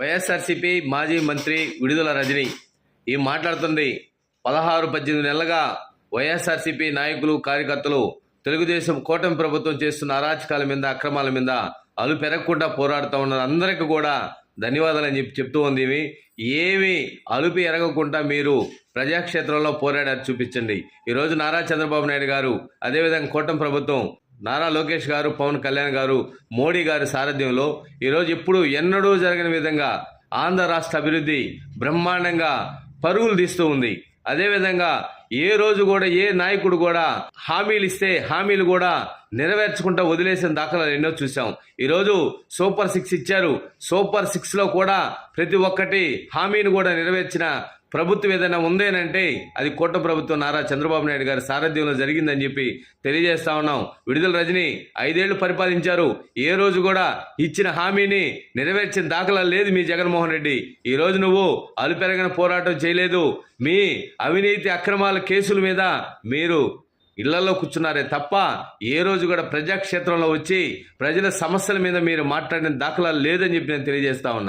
వైఎస్ఆర్సీపీ మాజీ మంత్రి విడుదల రజని ఈ మాట్లాడుతుంది. పదహారు పద్దెనిమిది నెలలుగా వైఎస్ఆర్సీపీ నాయకులు కార్యకర్తలు తెలుగుదేశం కూటమి ప్రభుత్వం చేస్తున్న అరాచకాల మీద అక్రమాల మీద అలు పెరగకుండా పోరాడుతూ ఉన్నారు. అందరికీ కూడా ధన్యవాదాలు అని చెప్పి చెప్తూ ఉంది ఇవి. ఏమి అలుపు ఎరగకుండా మీరు ప్రజాక్షేత్రంలో పోరాడారు చూపించండి. ఈరోజు నారా చంద్రబాబు నాయుడు గారు అదేవిధంగా కూటమి ప్రభుత్వం నారా లోకేష్ గారు పవన్ కళ్యాణ్ గారు మోడీ గారి సారథ్యంలో ఈరోజు ఎప్పుడు ఎన్నడూ జరగని విధంగా ఆంధ్ర రాష్ట్ర అభివృద్ధి బ్రహ్మాండంగా పరుగులు తీస్తూ ఉంది. అదేవిధంగా ఏ రోజు కూడా ఏ నాయకుడు కూడా హామీలు ఇస్తే హామీలు కూడా నెరవేర్చకుండా వదిలేసిన దాఖలాలు ఎన్నో చూసాం ఈరోజు సూపర్ సిక్స్ ఇచ్చారు. సూపర్ సిక్స్లో కూడా ప్రతి ఒక్కటి హామీని కూడా నెరవేర్చిన ప్రభుత్వం ఏదైనా ఉందేనంటే అది కోట ప్రభుత్వం నారా చంద్రబాబు నాయుడు గారి సారథ్యంలో జరిగిందని చెప్పి తెలియజేస్తా ఉన్నాం. విడుదల రజని ఐదేళ్ళు పరిపాలించారు. ఏ రోజు కూడా ఇచ్చిన హామీని నెరవేర్చిన దాఖలా లేదు మీ జగన్మోహన్ రెడ్డి. ఈ రోజు నువ్వు అలుపెరగిన పోరాటం చేయలేదు. మీ అవినీతి అక్రమాల కేసుల మీద మీరు ఇళ్ళలో కూర్చున్నారే తప్ప ఏ రోజు కూడా ప్రజాక్షేత్రంలో వచ్చి ప్రజల సమస్యల మీద మీరు మాట్లాడిన దాఖలా లేదని చెప్పి నేను తెలియజేస్తా ఉన్నా.